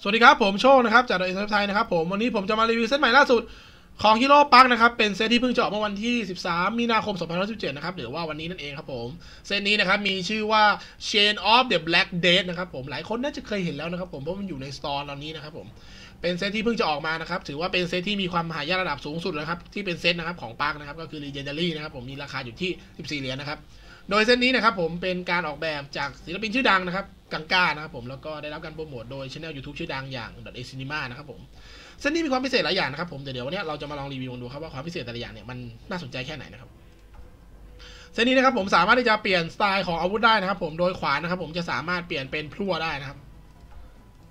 สวัสดีครับ ผมโชคนะครับ จากดอยเซฟไทยนะครับผมวันนี้ผมจะมารีวิวเซตใหม่ล่าสุดของฮีโร่ปักนะครับ เป็นเซตที่เพิ่งจะออกเมื่อวันที่ 13 มีนาคม 2017 นะครับหรือว่าวันนี้นั่นเองครับผม เซตนี้นะครับ มีชื่อว่า Chain of the Black Death นะครับผมหลายคนน่าจะเคยเห็นแล้วนะครับผมเพราะมันอยู่ในสตอร์ตอนนี้นะครับผมเป็นเซตที่เพิ่งจะออกมานะครับ ถือว่าเป็นเซตที่มีความหายากระดับสูงสุดนะครับ ที่เป็นเซตนะครับของปักนะครับก็คือ Legendary นะครับผมมีราคาอยู่ที่ 14 เหรียญนะครับโดยเส้นนี้นะครับผมเป็นการออกแบบจากศิลปินชื่อดังนะครับ กังก้านะครับผมแล้วก็ได้รับการโปรโมทโดยช anel YouTube ชื่อดังอย่าง .a cinema นะครับผมเส้นนี้มีความพิเศษหลายอย่างนะครับผมแต่เดี๋ยววันนี้เราจะมาลองรีวิวดูครับว่าความพิเศษแต่ละอย่างเนี่ยมันน่าสนใจแค่ไหนนะครับเส้นนี้นะครับผมสามารถที่จะเปลี่ยนสไตล์ของอาวุธได้นะครับ ผมโดยขวานนะครับ ผมจะสามารถเปลี่ยนเป็นพลั่วได้นะครับ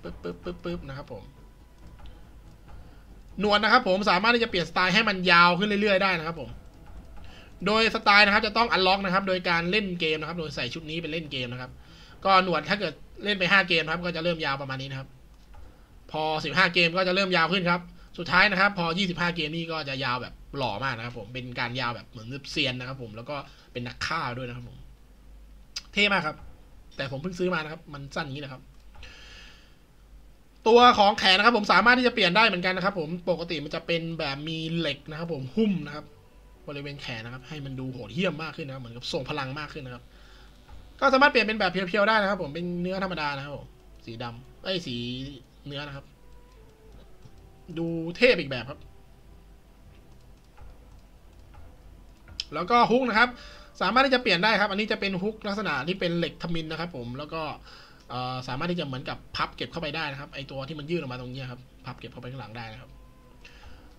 ปึ๊บปึ๊บปึ๊บปึ๊บนะครับผมหนวดนะครับ ผมสามารถที่จะเปลี่ยนสไตล์ให้มันยาวขึ้นเรื่อยๆได้นะครับผมโดยสไตล์นะครับจะต้องอันล็อกนะครับ โดยการเล่นเกมนะครับ โดยใส่ชุดนี้เป็นเล่นเกมนะครับ ก็หนวดถ้าเกิดเล่นไป5เกมครับ ก็จะเริ่มยาวประมาณนี้นะครับ พอ15เกมก็จะเริ่มยาวขึ้นครับ สุดท้ายนะครับ พอ25เกมนี่ก็จะยาวแบบหล่อมากนะครับ ผมเป็นการยาวแบบเหมือนเซียนนะครับ ผมแล้วก็เป็นนักฆ่าด้วยนะครับ ผม เท่มากครับ แต่ผมเพิ่งซื้อมานะครับ มันสั้นอย่างนี้นะครับตัวของแขนนะครับ ผมสามารถที่จะเปลี่ยนได้เหมือนกันนะครับ ผมปกติมันจะเป็นแบบมีเหล็กนะครับ ผมหุ้มนะครับ บริเวณแขนนะครับ ให้มันดูโหดเหี้ยมมากขึ้นนะครับเหมือนกับส่งพลังมากขึ้นนะครับ ก็สามารถเปลี่ยนเป็นแบบเพียวๆได้นะครับ ผมเป็นเนื้อธรรมดานะครับผมสีดำไอ้สีเนื้อนะครับ ดูเท่อีกแบบครับ แล้วก็ฮุกนะครับ สามารถที่จะเปลี่ยนได้ครับ อันนี้จะเป็นฮุกลักษณะที่เป็นเหล็กทมินนะครับ ผมแล้วก็สามารถที่จะเหมือนกับพับเก็บเข้าไปได้นะครับไอตัวที่มันยื่นออกมาตรงนี้ครับพับเก็บเข้าไปข้างหลังได้นะครับ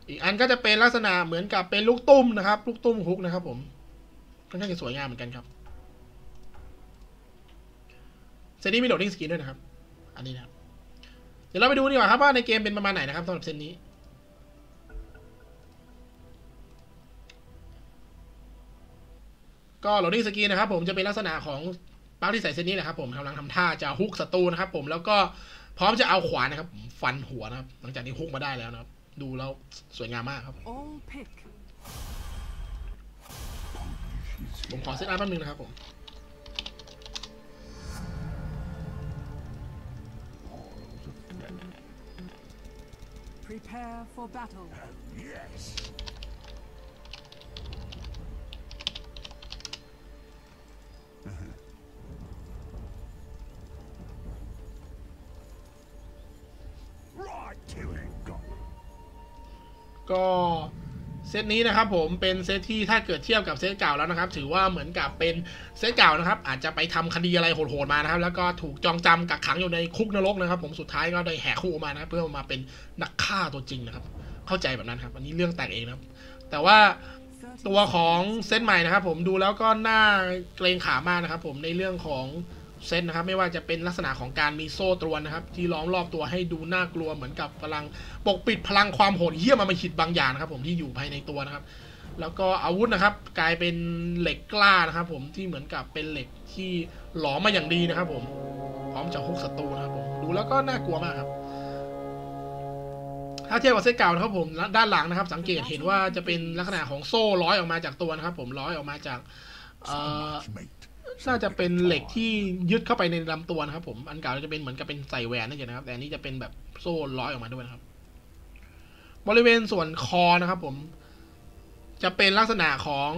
อีกอันก็จะเป็นลักษณะเหมือนกับเป็นลูกตุ้มนะครับ ลูกตุ้มฮุกนะครับ ผมค่อนข้างจะสวยงามเหมือนกันครับ เซตนี้มีโหลดดิ้งสกรีนด้วยนะครับ อันนี้นะครับ เดี๋ยวเราไปดูดีกว่าครับว่าในเกมเป็นประมาณไหนนะครับสำหรับเซตนี้ ก็โหลดดิ้งสกรีนนะครับ ผมจะเป็นลักษณะของปักที่ใส่เซตนี้แหละครับ ผมกำลังทำท่าจะฮุกศัตรูนะครับ ผมแล้วก็พร้อมจะเอาขวานนะครับฟันหัวนะครับ หลังจากที่ฮุกมาได้แล้วนะครับ ดูแล้วสวยงามมากครับ All pick. ผมขอเซตอัพแป๊บนึงนะครับผม Prepare for battle. Yes. right to it, go. ก็ เซตนี้นะครับผมเป็นเซตที่ถ้าเกิดเทียบกับเซตเก่าแล้วนะครับ ถือว่าเหมือนกับเป็นเซตเก่านะครับ อาจจะไปทำคดีอะไรโหดๆมานะครับ แล้วก็ถูกจองจำกักขังอยู่ในคุกนรกนะครับ ผมสุดท้ายก็ได้แหกคุกออกมานะเพื่อมาเป็นนักฆ่าตัวจริงนะครับ เข้าใจแบบนั้นครับ อันนี้เรื่องแต่งเองนะครับ แต่ว่าตัวของเซตใหม่นะครับ ผมดูแล้วก็น่าเกรงขามากนะครับ ผมในเรื่องของ เซตนะครับ ไม่ว่าจะเป็นลักษณะของการมีโซ่ตรวนนะครับ ที่ล้อมรอบตัวให้ดูน่ากลัวเหมือนกับกำลังปกปิดพลังความโหดเหี้ยมมาหิดบางอย่างนะครับ ผมที่อยู่ภายในตัวนะครับ แล้วก็อาวุธนะครับ กลายเป็นเหล็กกล้านะครับ ผมที่เหมือนกับเป็นเหล็กที่หลอมมาอย่างดีนะครับ ผมพร้อมจะฮุกศัตรูนะครับผมดูแล้วก็น่ากลัวมากครับถ้าเทียบกับเซตเก่านะครับผมด้านหลังนะครับ สังเกตเห็นว่าจะเป็นลักษณะของโซ่ร้อยออกมาจากตัวนะครับ ผมร้อยออกมาจาก น่าจะเป็นเหล็กที่ยึดเข้าไปในลำตัวนะครับ ผมอันเก่าจะเป็นเหมือนกับเป็นใส่แหวนนั่นเองนะครับ แต่อันนี้จะเป็นแบบโซ่ร้อยออกมาด้วยนะครับ บริเวณส่วนคอนะครับ ผม จะเป็นลักษณะของ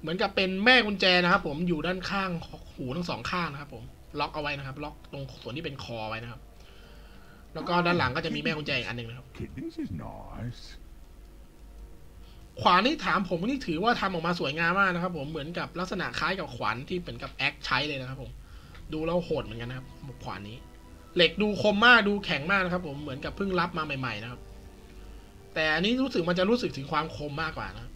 เหมือนกับเป็นแม่กุญแจนะครับ ผมอยู่ด้านข้างหูทั้งสองข้างนะครับ ผม ล็อกเอาไว้นะครับ ล็อกตรงส่วนที่เป็นคอไว้นะครับ แล้วก็ด้านหลังก็จะมีแม่กุญแจอีกอันหนึ่งนะครับ ขวานนี่ถามผมนี่ถือว่าทำออกมาสวยงามมากนะครับผมเหมือนกับลักษณะคล้ายกับขวานที่เหมือนกับแอคใช้เลยนะครับผมดูแล้วโหดเหมือนกันนะครับขวานนี้ เหล็กดูคมมากดูแข็งมากนะครับผมเหมือนกับเพิ่งรับมาใหม่ ๆ นะครับ แต่อันนี้รู้สึกมันจะรู้สึกถึงความคมมากกว่านะ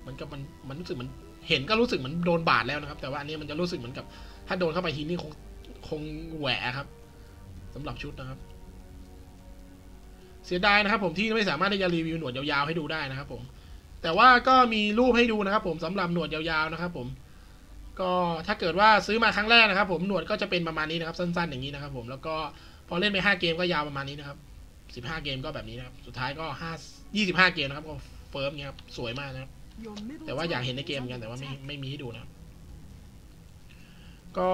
เหมือนกับมันมันรู้สึกเหมันเห็นก็รู้สึกเหมือนโดนบาดแล้วนะครับ แต่ว่าอันนี้มันจะรู้สึกเหมือนกับ ถ้าโดนเข้าไปทีนี่คงคงแหวะครับสำหรับชุดนะครับ เสียดายนะครับ ผมที่ไม่สามารถที่จะรีวิวหนวดยาวๆให้ดูได้นะครับ ผม แต่ว่าก็มีรูปให้ดูนะครับ ผมสำหรับหนวดยาวๆนะครับ ผม ก็ถ้าเกิดว่าซื้อมาครั้งแรกนะครับ ผมหนวดก็จะเป็นประมาณนี้นะครับ สั้นๆอย่างนี้นะครับ ผมแล้วก็พอเล่นไปห้าเกมก็ยาวประมาณนี้นะครับสิบห้าเกมก็แบบนี้นะครับ สุดท้ายก็ห้ายี่สิบห้าเกมนะครับก็เฟิร์มเงี้ยครับสวยมากนะครับ แต่ว่าอยากเห็นในเกมกันแต่ว่าไม่ไม่มีให้ดูนะครับ ก็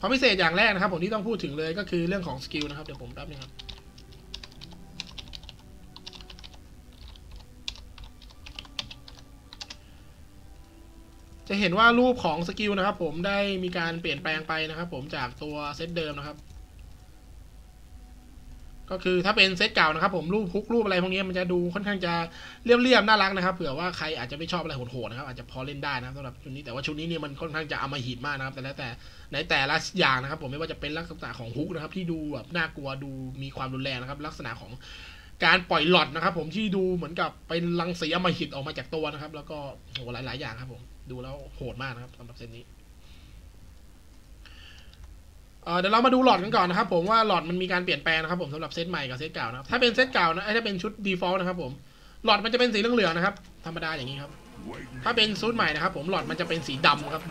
ความพิเศษอย่างแรกนะครับ ผมที่ต้องพูดถึงเลยก็คือเรื่องของสกิลนะครับเดี๋ยวผมแป๊บนึงครับ จะเห็นว่ารูปของสกิลนะครับผมได้มีการเปลี่ยนแปลงไปนะครับผมจากตัวเซตเดิมนะครับ ก็คือถ้าเป็นเซตเก่านะครับ ผมรูปฮุกรูปอะไรพวกนี้มันจะดูค่อนข้างจะเรียบๆน่ารักนะครับ เผื่อว่าใครอาจจะไม่ชอบอะไรโหดๆนะครับอาจจะพอเล่นได้นะครับสำหรับชุดนี้แต่ว่าชุดนี้เนี่ยมันค่อนข้างจะเอามาหิดมากนะครับ แต่แล้วแต่ในแต่ละอย่างนะครับ ผมไม่ว่าจะเป็นลักษณะของฮุกนะครับ ที่ดูแบบน่ากลัวดูมีความรุนแรงนะครับ ลักษณะของ การปล่อยหลอดนะครับ ผมที่ดูเหมือนกับเป็นรังสีอมหิตออกมาจากตัวนะครับ แล้วก็โหหลาย ๆ อย่างครับ ผมดูแล้วโหดมากนะครับสำหรับเซตนี้เดี๋ยวเรามาดูหลอดกันก่อนนะครับ ผมว่าหลอดมันมีการเปลี่ยนแปลงนะครับผมสำหรับเซตใหม่กับเซตเก่านะครับถ้าเป็นเซตเก่านะถ้าเป็นชุด default นะครับ ผมหลอดมันจะเป็นสีเหลืองๆนะครับ ธรรมดาอย่างนี้ครับ ถ้าเป็นชุดใหม่นะครับ ผมหลอดมันจะเป็นสีดำครับ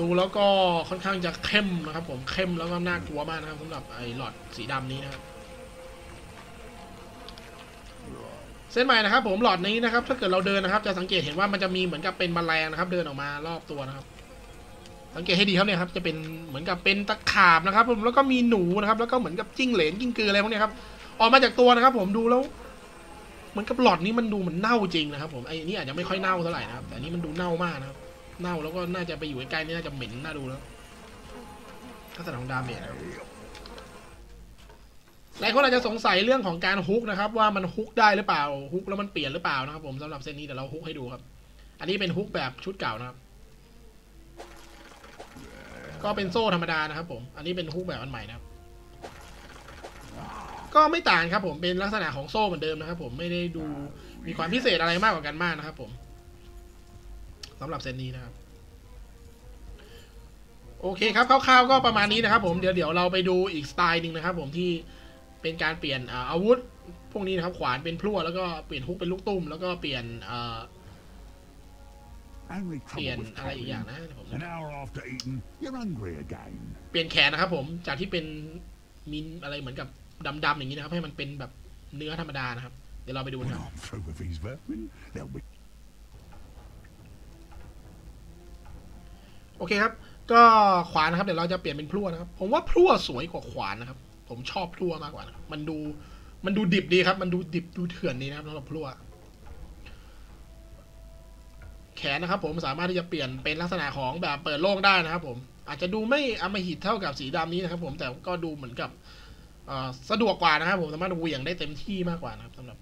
ดูแล้วก็ค่อนข้างจะเข้มนะครับ ผมเข้มแล้วก็น่ากลัวมากนะครับสำหรับไอ้หลอดสีดำนี้นะครับ เส้นใหม่นะครับ ผมหลอดนี้นะครับ ถ้าเกิดเราเดินนะครับ จะสังเกตเห็นว่ามันจะมีเหมือนกับเป็นมแมลงนะครับ เดินออกมารอบตัวนะครับ สังเกตให้ดีครับเนี่ยครับ จะเป็นเหมือนกับเป็นตะขาบนะครับ ผมแล้วก็มีหนูนะครับ แล้วก็เหมือนกับจิ้งเหลนจิ้งกืออะไรพวกเนี้ยครับออกมาจากตัวนะครับ ผมดูแล้วเหมือนกับหลอดนี้มันดูเหมือนเน่าจริงนะครับ ผมไอ้นี่อาจจะไม่ค่อยเน่าเท่าไหร่นะครับแต่นี้มันดูเน่ามากนะครับเน่าแล้วก็น่าจะไปอยู่ใกล้ๆนี่น่าจะเหม็นน่าดูแล้วลักษณะของดาเมจนะครับ หลายคนอาจจะสงสัยเรื่องของการฮุกนะครับ ว่ามันฮุกได้หรือเปล่าฮุกแล้วมันเปลี่ยนหรือเปล่านะครับ ผมสำหรับเส้นนี้เดี๋ยวเราฮุกให้ดูครับ อันนี้เป็นฮุกแบบชุดเก่านะครับ ก็เป็นโซ่ธรรมดานะครับ ผม อันนี้เป็นฮุกแบบอันใหม่นะครับ ก็ไม่ต่างครับ ผมเป็นลักษณะของโซ่เหมือนเดิมนะครับ ผมไม่ได้ดูมีความพิเศษอะไรมากกว่ากันมากนะครับ ผมสำหรับเซตนี้นะครับโอเคครับคร่าวๆก็ประมาณนี้นะครับ ผมเดี๋ยวเดี๋ยวเราไปดูอีกสไตล์หนึ่งนะครับ ผมที่ เป็นการเปลี่ยนอ่าอาวุธ พวกนี้นะครับ ขวานเป็นพลั่วแล้วก็เปลี่ยนฮุกเป็นลูกตุ้ม แล้วก็เปลี่ยนเอ่อ Only เปลี่ยน trouble with อะไรอีกอย่าง copying. นะเดี๋ยวผม An hour after eating, you're hungry again. เปลี่ยนแขนนะครับ ผมจากที่เป็นมินอะไรเหมือนกับดำๆอย่างนี้นะครับ ให้มันเป็นแบบเนื้อธรรมดานะครับ เดี๋ยวเราไปดู When นะครับ I'm through with these vermin, they'll be โอเคครับ ก็ขวานนะครับเดี๋ยวเราจะเปลี่ยนเป็นพลั่วนะครับ ผมว่าพลั่วสวยกว่าขวานนะครับ ผมชอบพลั่วมากกว่านะมันดู มันดูดิบดีครับ มันดูดิบดูเถื่อนดีนะครับสำหรับพลั่วแขนนะครับ ผมสามารถที่จะเปลี่ยนเป็นลักษณะของแบบเปิดโล่งได้นะครับ ผม อาจจะดูไม่อมหิตเท่ากับสีดำนี้นะครับ ผมแต่ก็ดูเหมือนกับสะดวกกว่านะครับ ผมสามารถเหวี่ยงได้เต็มที่มากกว่านะครับสำหรับ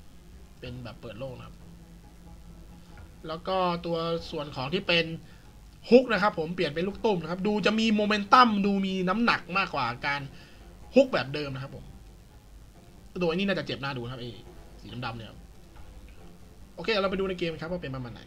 เป็นแบบเปิดโล่งนะครับ แล้วก็ตัวส่วนของที่เป็นฮุกนะครับ ผมเปลี่ยนเป็นลูกตุ้มนะครับ ดูจะมีโมเมนตัมดูมีน้ำหนักมากกว่าการ ฮุกแบบเดิมนะครับผมโดยนี่น่าจะเจ็บหน้าดูครับไอ้สีดำๆเนี่ย โอเคเราไปดูในเกมครับว่าเป็นประมาณไหน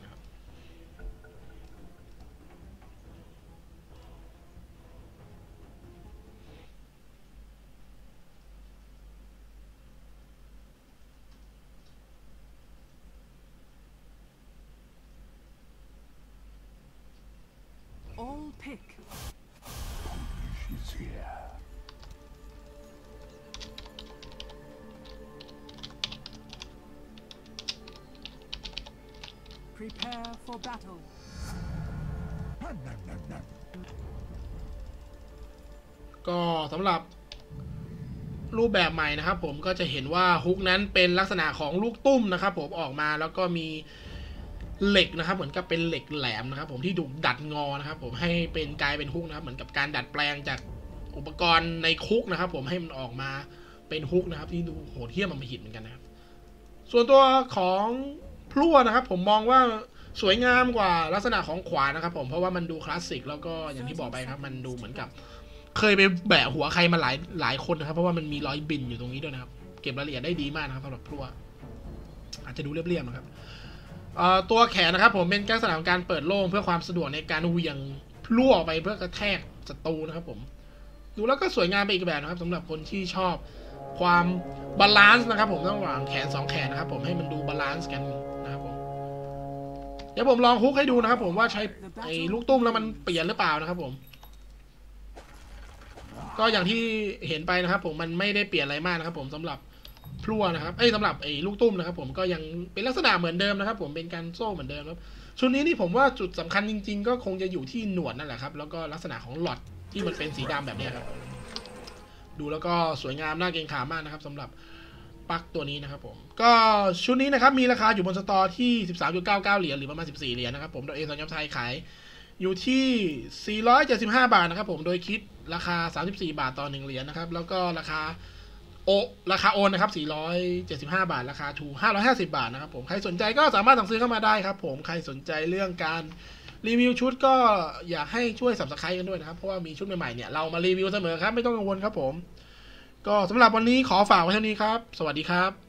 Prepare for battle. No, no, no, no. ก็สำหรับรูปแบบใหม่นะครับ ผมก็จะเห็นว่าฮุกนั้นเป็นลักษณะของลูกตุ้มนะครับ ผมออกมาแล้วก็มีเหล็กนะครับ เหมือนกับเป็นเหล็กแหลมนะครับ ผมที่ถูกดัดงอนะครับ ผมให้เป็นกลายเป็นฮุกนะครับ เหมือนกับการดัดแปลงจากอุปกรณ์ในคุกนะครับ ผมให้มันออกมาเป็นฮุกนะครับ ที่ดูโหดเหี้ยมมันหิดเหมือนกันนะครับ ส่วนตัวของพ ลั่วนะครับ ผมมองว่าสวยงามกว่าลักษณะของขวานนะครับ ผมเพราะว่ามันดูคลาสสิกแล้วก็อย่างที่บอกไปครับ มันดูเหมือนกับ เคยไปแบะหัวใครมาหลายหลายคนนะครับ เพราะว่ามันมีรอยบินอยู่ตรงนี้ด้วยนะครับ เก็บรายละเอียดได้ดีมากนะครับสำหรับพลั่วอาจจะดูเรียบๆนะครับตัวแขนนะครับ ผมเป็นลักษณะของการเปิดโล่งเพื่อความสะดวกในการเหวี่ยงพลั่วออกไปเพื่อกระแทกศัตรูนะครับ ผม ดูแล้วก็สวยงามไปอีกแบบนะครับสำหรับคนที่ชอบความบาลานซ์นะครับ ผมระหว่างแขนสองแขนนะครับ ผมให้มันดูบาลานซ์กัน ดี๋ยวผมลองฮุกให้ดูนะครับผมว่าใช้ไอ้ลูกตุ้มแล้วมันเปลี่ยนหรือเปล่านะครับผม ก็อย่างที่เห็นไปนะครับ ผมมันไม่ได้เปลี่ยนอะไรมากนะครับ ผมสำหรับพลั่วนะครับเอ้สำหรับไอ้ลูกตุ้มนะครับ ผมก็ยังเป็นลักษณะเหมือนเดิมนะครับ ผมเป็นการโซ่เหมือนเดิมครับชุดนี้นี่ผมว่าจุดสำคัญจริง ๆ ก็คงจะอยู่ที่หนวดนั่นแหละครับ แล้วก็ลักษณะของหลอดที่มันเป็นสีดำแบบนี้ครับ ดูแล้วก็สวยงามน่าเกรงขามมากนะครับสำหรับ ปลั๊กตัวนี้นะครับผม ก็ชุดนี้นะครับมีราคาอยู่บนสตอร์ที่ 13.99 เหรียญหรือประมาณ 14 เหรียญนะครับผมโดยเอซอนยับไทยขายอยู่ที่ 475 บาทนะครับผมโดยคิดราคา 34 บาทต่อ 1 เหรียญนะครับ แล้วก็ราคาโอราคาโอนนะครับ 475 บาท ราคาทู550 บาทนะครับผม ใครสนใจก็สามารถสั่งซื้อเข้ามาได้ครับผม ใครสนใจเรื่องการรีวิวชุดก็อยากให้ช่วย subscribe กันด้วยนะครับ เพราะว่ามีชุดใหม่ๆเนี่ยเรามารีวิวเสมอครับ ไม่ต้องกังวลครับผม ก็สำหรับวันนี้ขอฝากไว้เท่านี้ครับ สวัสดีครับ